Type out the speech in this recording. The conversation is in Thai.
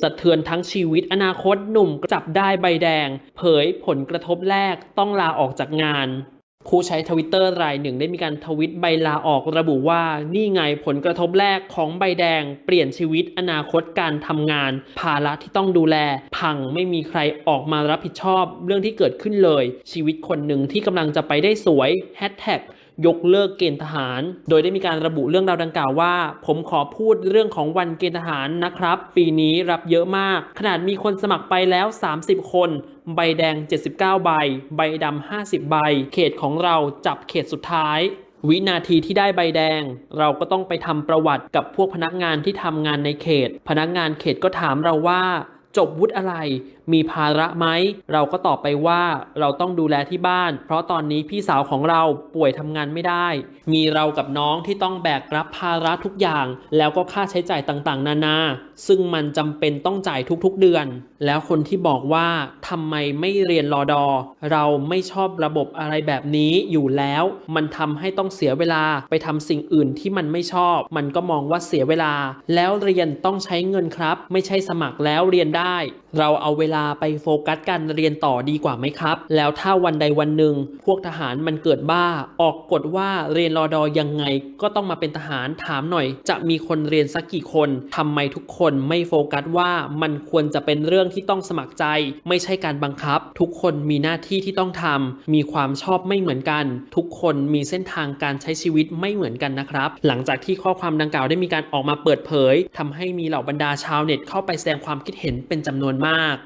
สะเทือนทั้งชีวิตอนาคตหนุ่มจับได้ใบแดง เผยผลกระทบแรกต้องลาออกจากงาน ผู้ใช้ทวิตเตอร์รายหนึ่งได้มีการทวิตใบลาออกระบุว่า นี่ไงผลกระทบแรกของใบแดง เปลี่ยนชีวิตอนาคตการทำงาน ภาระที่ต้องดูแล พังไม่มีใครออกมารับผิดชอบ เรื่องที่เกิดขึ้นเลย ชีวิตคนหนึ่งที่กำลังจะไปได้สวยแฮชแท็ก ยกเลิกเกณฑ์ทหาร โดยได้มีการระบุเรื่องราวดังกล่าวว่า ผมขอพูดเรื่องของวันเกณฑ์ทหารนะครับ ปีนี้รับเยอะมาก ขนาดมีคนสมัครไปแล้ว 30 คน ใบแดง 79 ใบ ใบดำ50 ใบ เขตของเราจับเขตสุดท้ายวินาทีที่ได้ใบแดง เราก็ต้องไปทำประวัติกับพวกพนักงานที่ทำงานในเขต พนักงานเขตก็ถามเราว่า จบวุฒิอะไร มีภาระไหม เราก็ตอบไปว่าเราต้องดูแลที่บ้าน เพราะตอนนี้พี่สาวของเราป่วยทำงานไม่ได้ มีเรากับน้องที่ต้องแบกรับภาระทุกอย่าง แล้วก็ค่าใช้จ่ายต่างๆ นานา ซึ่งมันจำเป็นต้องจ่ายทุกๆเดือน แล้วคนที่บอกว่าทำไมไม่เรียนรอดอ เราไม่ชอบระบบอะไรแบบนี้อยู่แล้ว มันทำให้ต้องเสียเวลาไปทำสิ่งอื่นที่มันไม่ชอบ มันก็มองว่าเสียเวลา แล้วเรียนต้องใช้เงินครับ ไม่ใช่สมัครแล้วเรียนได้ เราเอาเวลาไปโฟกัสการเรียนต่อดีกว่าไหมครับ แล้วถ้าวันใดวันหนึ่ง พวกทหารมันเกิดบ้า ออกกฎว่าเรียนรอดอยังไง ก็ต้องมาเป็นทหารถามหน่อย จะมีคนเรียนสักกี่คนทำไมทุกคนไม่โฟกัสว่ามันควรจะเป็นเรื่องที่ต้องสมัครใจ ไม่ใช่การบังคับ ทุกคนมีหน้าที่ที่ต้องทำมีความชอบไม่เหมือนกัน ทุกคนมีเส้นทางการใช้ชีวิตไม่เหมือนกันนะครับ หลังจากที่ข้อความดังกล่าวได้มีการออกมาเปิดเผยทำให้มีเหล่าบรรดาชาวเน็ตเข้าไปแสดงความคิดเห็นเป็นจำนวนมาก